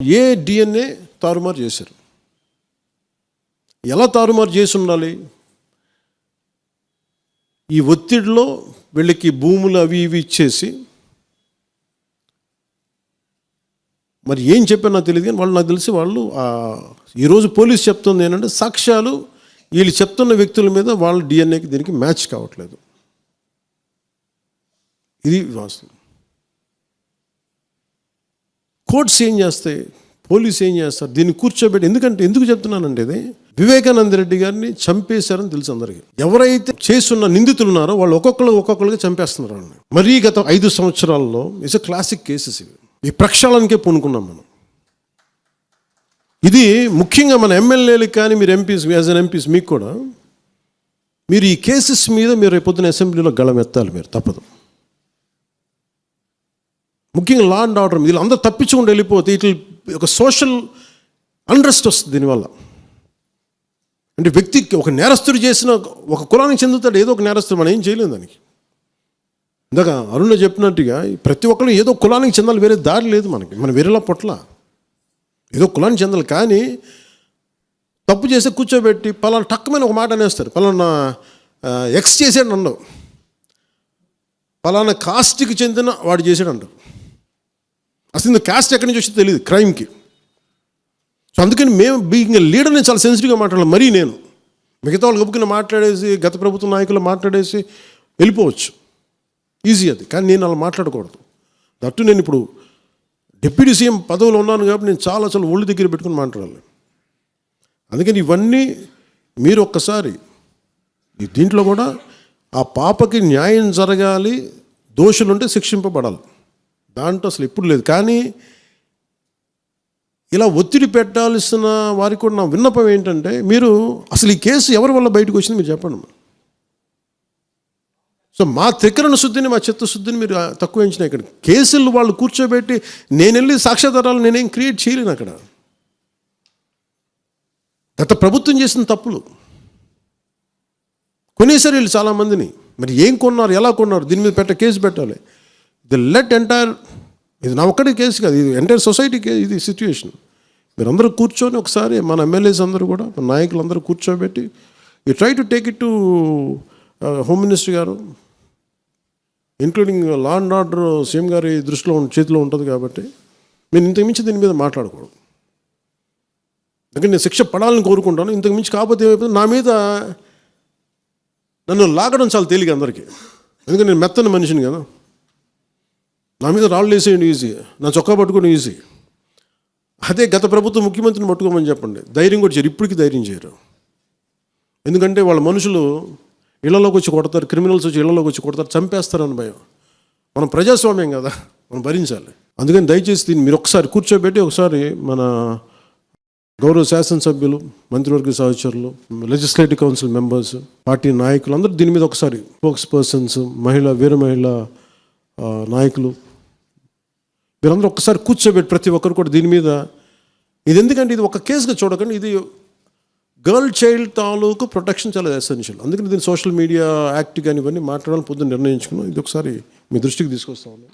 ఏ DNA తారుమారు చేశారు? ఎలా తారుమారు చేసి ఉండాలి? ఈ ఒత్తిడిలో వీళ్ళకి భూములు అవి ఇవి ఇచ్చేసి మరి ఏం చెప్పారు నాకు తెలియదు కానీ వాళ్ళు నాకు తెలిసి వాళ్ళు ఈరోజు పోలీస్ చెప్తుంది ఏంటంటే సాక్ష్యాలు వీళ్ళు చెప్తున్న వ్యక్తుల మీద వాళ్ళ డిఎన్ఏకి దీనికి మ్యాచ్ కావట్లేదు. ఇది వాస్తవం. కోర్ట్స్ ఏం చేస్తాయి? పోలీస్ ఏం చేస్తారు? దీన్ని కూర్చోబెట్టి ఎందుకంటే ఎందుకు చెప్తున్నానంటే ఇది? వివేకానంద రెడ్డి గారిని చంపేశారని తెలుసు అందరికీ. ఎవరైతే చేస్తున్న నిందితులు ఉన్నారో వాళ్ళు ఒక్కొక్కరు ఒక్కొక్కరికి చంపేస్తున్నారు వాళ్ళని మరీ గత ఐదు సంవత్సరాల్లో ఇట్స్ క్లాసిక్ కేసెస్ ఇవి. ఈ ప్రక్షాళనకే పూనుకున్నాం మనం. ఇది ముఖ్యంగా మన ఎమ్మెల్యేలకు కానీ మీరు ఎంపీస్ యాజ్ అన్ ఎంపీస్ మీకు కూడా మీరు ఈ కేసెస్ మీద మీరు రేపొద్దున అసెంబ్లీలో గళం ఎత్తాలి మీరు తప్పదు. ముఖ్యంగా లా అండ్ ఆర్డర్ వీళ్ళు అందరూ తప్పించుకుంటూ వెళ్ళిపోతే ఇట్లా ఒక సోషల్ అండ్రెస్ట్ వస్తుంది దీనివల్ల. అంటే వ్యక్తికి ఒక నేరస్తుడు చేసిన ఒక కులానికి చెందుతాడు ఏదో ఒక నేరస్తుడు మనం ఏం చేయలేదు దానికి. ఇందాక అరుణ చెప్పినట్టుగా ప్రతి ఒక్కరు ఏదో కులానికి చెందాలి వేరే దారి లేదు మనకి. మనం వేరేలా పొట్ల. ఏదో కులానికి చెందాలి కానీ తప్పు చేసి కూర్చోబెట్టి పలానా టక్కుమైన ఒక మాట అనేస్తారు. పలానా ఎక్స్ చేసాడు అండవు పలానా కాస్ట్కి చెందిన వాడు చేసాడు అంటారు. అసలు ఇంత కాస్ట్ ఎక్కడి నుంచి వచ్చిందో తెలియదు క్రైమ్కి సో అందుకని మేము బీయింగ్ లీడర్ నేను చాలా సెన్సిటివ్గా మాట్లాడాలి మరీ నేను. మిగతా వాళ్ళు గబుకుని మాట్లాడేసి గత ప్రభుత్వ నాయకులు మాట్లాడేసి వెళ్ళిపోవచ్చు. ఈజీ అది కానీ నేను అలా మాట్లాడకూడదు. దట్టు నేను ఇప్పుడు డిప్యూటీ సీఎం పదవిలో ఉన్నాను కాబట్టి నేను చాలా చాలా ఒళ్ళు దగ్గర పెట్టుకుని మాట్లాడాలి అందుకని ఇవన్నీ మీరు ఒక్కసారి దీంట్లో కూడా ఆ పాపకి న్యాయం జరగాలి దోషులుంటే శిక్షింపబడాలి. దాంట్లో అసలు ఎప్పుడు లేదు. కానీ ఇలా ఒత్తిడి పెట్టాల్సిన వారికి కూడా నా విన్నపం ఏంటంటే మీరు అసలు ఈ కేసు ఎవరి వల్ల బయటకు వచ్చింది మీరు చెప్పండి సో మా త్రికరణ శుద్ధిని మా చిత్తశుద్ధిని మీరు తక్కువ ఎంచిన ఇక్కడ కేసులు వాళ్ళు కూర్చోబెట్టి నేను వెళ్ళి సాక్ష్యాధారాలు నేనేం క్రియేట్ చేయలేను అక్కడ. గత ప్రభుత్వం చేసిన తప్పులు. కొనేసారి వీళ్ళు చాలామందిని. మరి ఏం కొన్నారు ఎలా కొన్నారు? దీని మీద పెట్ట కేసు పెట్టాలి. ది లెట్ ఎంటైర్ ఇది నా ఒక్కడి కేసు కాదు ఇది ఎంటైర్ సొసైటీ కే ఇది సిచ్యువేషన్ మీరందరూ కూర్చొని ఒకసారి మన ఎమ్మెల్యేస్ అందరూ కూడా మన నాయకులు అందరూ కూర్చోబెట్టి you try to take it to home minister గారు including law and order CM గారి దృష్టిలో చేతిలో ఉంటుంది కాబట్టి నేను ఇంతకుమించి దీని మీద మాట్లాడకూడదు. అందుకని నేను శిక్ష పడాలని కోరుకుంటాను ఇంతకుమించి కాకపోతే ఏమైపోతుంది? నా మీద నన్ను లాగడం చాలా తేలిక అందరికీ. ఎందుకంటే నేను మెత్తని మనిషిని కదా. నా మీద రాళ్ళు వేసేయండి ఈజీ నా చొక్కా పట్టుకుని ఈజీ అదే గత ప్రభుత్వం ముఖ్యమంత్రిని పట్టుకోమని చెప్పండి. ధైర్యం కూడా చేయరు. ఇప్పటికీ ధైర్యం చేయరు. ఎందుకంటే వాళ్ళ మనుషులు ఇళ్ళలోకి వచ్చి కొడతారు క్రిమినల్స్ వచ్చి ఇళ్ళలోకి వచ్చి కొడతారు చంపేస్తారని భయం. మనం ప్రజాస్వామ్యం కదా మనం భరించాలి. అందుకని దయచేసి దీన్ని మీరు ఒకసారి కూర్చోబెట్టి ఒకసారి మన గౌరవ శాసనసభ్యులు మంత్రివర్గ సహచరులు లెజిస్లేటివ్ కౌన్సిల్ మెంబర్స్ పార్టీ నాయకులు అందరూ దీని మీద ఒకసారి స్పోక్స్ పర్సన్స్ మహిళ వీర మహిళ నాయకులు మీరందరూ ఒక్కసారి కూర్చోబెట్టి ప్రతి ఒక్కరు కూడా దీని మీద ఇది ఎందుకంటే ఇది ఒక కేసుగా చూడకండి ఇది గర్ల్ చైల్డ్ తాలూకు ప్రొటెక్షన్ చాలా ఎసెన్షియల్ అందుకని దీన్ని సోషల్ మీడియా యాక్ట్ కానీ ఇవన్నీ మాట్లాడాలని పొద్దున్న నిర్ణయించుకున్నాం. ఇది ఒకసారి మీ దృష్టికి తీసుకొస్తా ఉన్నాను